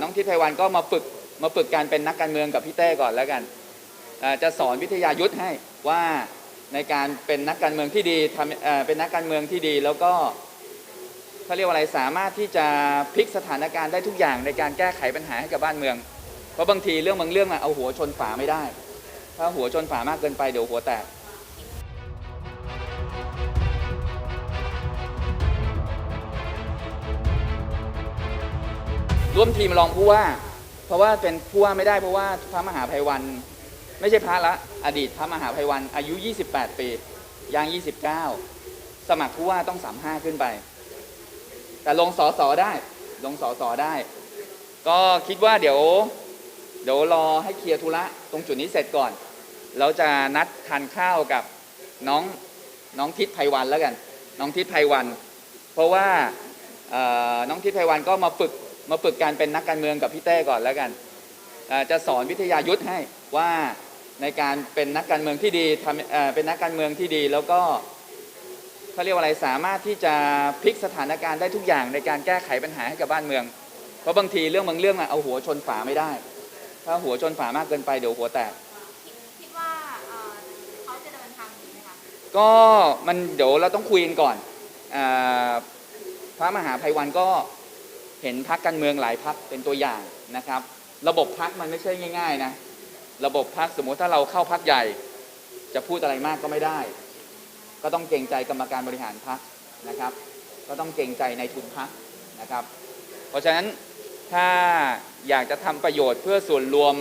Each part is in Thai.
น้องทิพย์ไพวันก็มาฝึกมาฝึกการเป็นนักการเมืองกับพี่เต้ก่อนแล้วกันจะสอนวิทยายุทธให้ว่าในการเป็นนักการเมืองที่ดีทำเป็นนักการเมืองที่ดี แล้วก็เขาเรียกว่าอะไรสามารถที่จะพลิกสถานการณ์ได้ทุกอย่างในการแก้ไขปัญหาให้กับบ้านเมือง เพราะบางทีเรื่องบางเรื่องอะเอาหัวชนฝาไม่ได้ ถ้าหัวชนฝามากเกินไปเดี๋ยวหัวแตก ร่วมทีมรองผู้ว่า เพราะว่าเป็นผู้ว่าไม่ได้เพราะว่าพระมหาภัยวัน ไม่ใช่พระละ อดีตพระมหาภัยวันอายุ 28 ปีย่าง 29 สมัครผู้ว่าต้อง 35 ขึ้นไป แต่ลงสอสอได้ลงสอสอได้ ก็คิดว่าเดี๋ยว เดี๋ยวรอให้เคลียร์ธุระตรงจุดนี้เสร็จก่อน เราจะนัดทานข้าวกับน้องน้องทิศไพวันแล้วกัน น้องทิศไพวัน เพราะว่าน้องทิศไพวันก็มาฝึก มาฝึกการเป็นนักการเมืองกับพี่เต้ก่อนแล้วกันเอ่อจะสอนวิทยายุทธให้ว่าในการเป็นนักการเมืองที่ดีทำเอ่อเป็นนักการเมืองที่ดี แล้วก็เขาเรียกว่าอะไรสามารถที่จะพลิกสถานการณ์ได้ทุกอย่างในการแก้ไขปัญหาให้กับบ้านเมือง เพราะบางทีเรื่องบางเรื่องอะเอาหัวชนฝาไม่ได้ ถ้าหัวชนฝามากเกินไปเดี๋ยวหัวแตกคิดคิดว่าเอ่อเขาจะเดินทางนี้ไหมคะก็มันเดี๋ยวเราต้องคุยกันก่อนอาพระมหาภัยวันก็ เห็นพักการเมืองหลายพักเป็นตัวอย่างนะครับ ระบบพักมันไม่ใช่ง่าย ๆนะระบบพักสมมติถ้าเราเข้าพักใหญ่ จะพูดอะไรมากก็ไม่ได้ ก็ต้องเกรงใจกรรมการบริหารพักนะครับ ก็ต้องเกรงใจในทุนพักนะครับ เพราะฉะนั้นถ้าอยากจะทำประโยชน์เพื่อส่วนรวม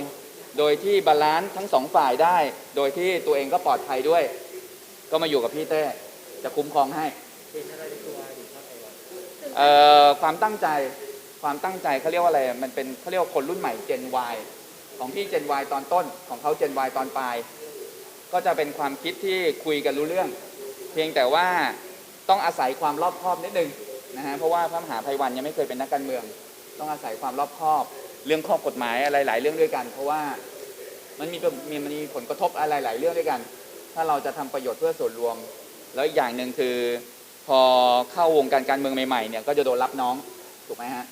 โดยที่บาลานซ์ทั้งสองฝ่ายได้ โดยที่ตัวเองก็ปลอดภัยด้วย ก็มาอยู่กับพี่เต้จะคุ้มครองให้เอ่อความตั้งใจ ความตั้งใจเขาเรียกว่าอะไร มันเป็นเขาเรียกว่าคนรุ่นใหม่ Gen Y ของพี่ Gen Y ตอนต้น ของเขา Gen Y ตอนปลาย ก็จะเป็นความคิดที่คุยกันรู้เรื่อง เพียงแต่ว่าต้องอาศัยความรอบคอบนิดนึงนะฮะ เพราะว่าพระมหาภัยวันยังไม่เคยเป็นนักการเมือง ต้องอาศัยความรอบคอบ เรื่องข้อกฎหมายอะไรหลายเรื่องด้วยกัน เพราะว่ามันมีมีมันมีผลกระทบอะไรหลายเรื่องด้วยกัน ถ้าเราจะทำประโยชน์เพื่อส่วนรวม แล้วอีกอย่างหนึ่งคือพอเข้าวงการการเมืองใหม่ๆเนี่ยก็จะโดนรับน้องถูกไหมฮะ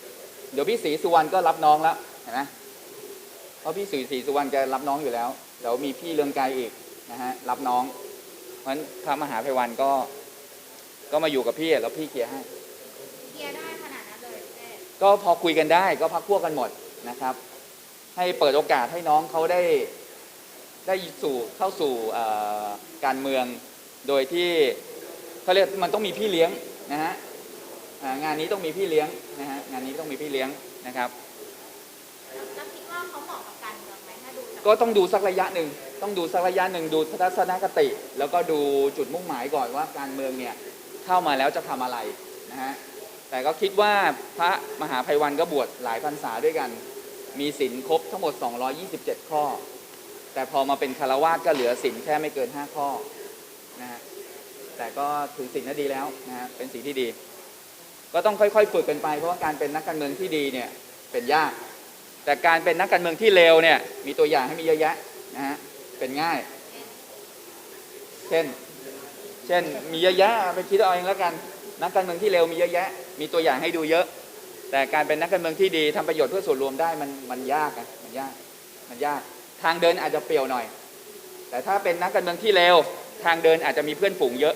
เดี๋ยวพี่ศรีสุวรรณก็รับน้องแล้วเห็นไหมเพราะพี่ศรีศรีสุวรรณแกรับน้องอยู่แล้วเดี๋ยวมีพี่เรืองไกรอีกนะฮะรับน้องเพราะฉะนั้นพระมหาภัยวันก็ ก็มาอยู่กับพี่แล้วพี่เคลียร์ให้เคลียร์ได้ขนาดนั้นเลยเต้ก็พอคุยกันได้ก็พักพวกกันหมดนะครับ ให้เปิดโอกาสให้น้องเขาได้ได้สู่เข้าสู่เอ่อการเมืองโดยที่เขาเรียกมันต้องมีพี่เลี้ยงนะฮะอ่า งานนี้ต้องมีพี่เลี้ยงนะฮะงานนี้ต้องมีพี่เลี้ยงนะครับแล้วแล้วคิดว่าเขาเหมาะกับการเมืองไหมถ้าดูจากก็ต้องดูสักระยะหนึ่งต้องดูสักระยะหนึ่งดูทัศนคติ แล้วก็ดูจุดมุ่งหมายก่อนว่าการเมืองเนี่ยเข้ามาแล้วจะทำอะไรนะฮะแต่ก็คิดว่าพระมหาภัยวันก็บวชหลายพรรษาด้วยกัน มีศีลครบทั้งหมด 227 ข้อ แต่พอมาเป็นคารวาสก็เหลือศีลแค่ไม่เกิน 5 ข้อนะฮะแต่ก็ถือศีลน่าดีแล้วนะฮะเป็นสิ่งที่ดี ก็ต้องค่อยๆ ฝึกกันไป เพราะว่าการเป็นนักการเมืองที่ดีเนี่ยเป็นยาก แต่การเป็นนักการเมืองที่เลวเนี่ยมีตัวอย่างให้มีเยอะแยะนะฮะเป็นง่าย เช่น เช่นมีเยอะแยะไปคิดเอาเองแล้วกันนักการเมืองที่เลวมีเยอะแยะ มีตัวอย่างให้ดูเยอะ แต่การเป็นนักการเมืองที่ดีทำประโยชน์เพื่อส่วนรวมได้มันมันยากอะมันยากมันยาก ทางเดินอาจจะเปรี่ยวหน่อย แต่ถ้าเป็นนักการเมืองที่เลวทางเดินอาจจะมีเพื่อนฝูงเยอะ